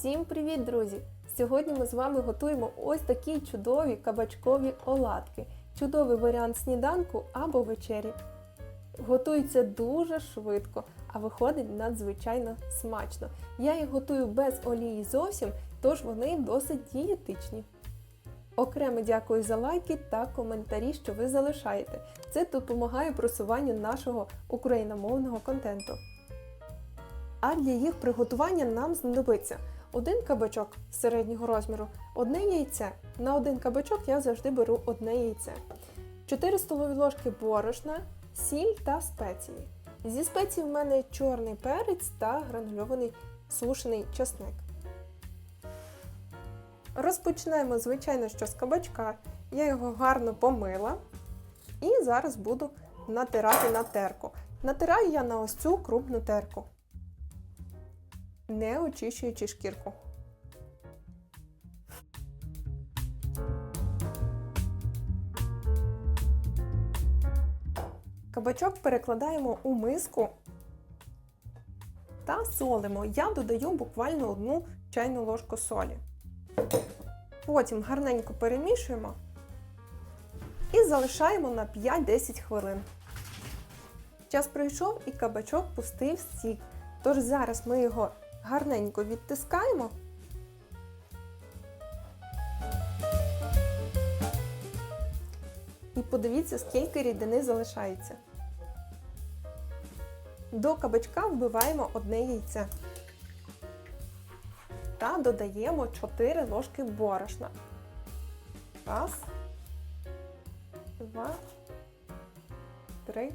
Всім привіт, друзі! Сьогодні ми з вами готуємо ось такі чудові кабачкові оладки. Чудовий варіант сніданку або вечері. Готується дуже швидко, а виходить надзвичайно смачно. Я їх готую без олії зовсім, тож вони досить дієтичні. Окремо дякую за лайки та коментарі, що ви залишаєте. Це допомагає просуванню нашого україномовного контенту. А для їх приготування нам знадобиться один кабачок середнього розміру, одне яйце. На один кабачок я завжди беру одне яйце. 4 столові ложки борошна, сіль та спеції. Зі спецій в мене чорний перець та гранульований сушений чесник. Розпочнемо, звичайно, що з кабачка. Я його гарно помила і зараз буду натирати на терку. Натираю я на ось цю крупну терку не очищуючи шкірку. Кабачок перекладаємо у миску та солимо. Я додаю буквально одну чайну ложку солі. Потім гарненько перемішуємо і залишаємо на 5-10 хвилин. Час пройшов і кабачок пустив сік. Тож зараз ми його гарненько відтискаємо. І подивіться, скільки рідини залишається. До кабачка вбиваємо одне яйце. Та додаємо 4 ложки борошна. Раз, два, три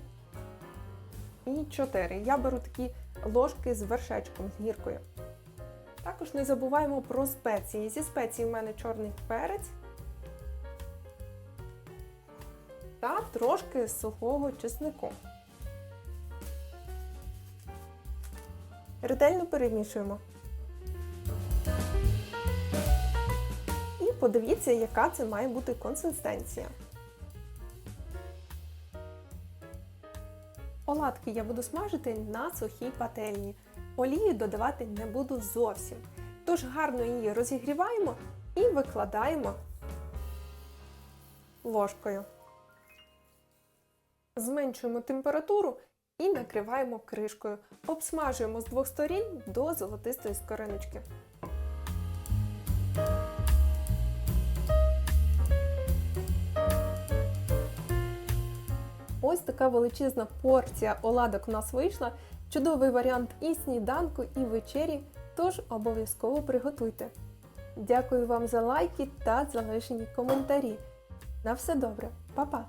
і чотири. Я беру такі ложки з вершечком, з гіркою. Також не забуваємо про спеції. Зі спеції в мене чорний перець та трошки сухого чеснику. Ретельно перемішуємо. І подивіться, яка це має бути консистенція. Оладки я буду смажити на сухій пательні. Олії додавати не буду зовсім. Тож гарно її розігріваємо і викладаємо ложкою. Зменшуємо температуру і накриваємо кришкою. Обсмажуємо з двох сторін до золотистої скориночки. Ось така величезна порція оладок у нас вийшла. Чудовий варіант і сніданку, і вечері, тож обов'язково приготуйте. Дякую вам за лайки та залишені коментарі. На все добре, Па-па!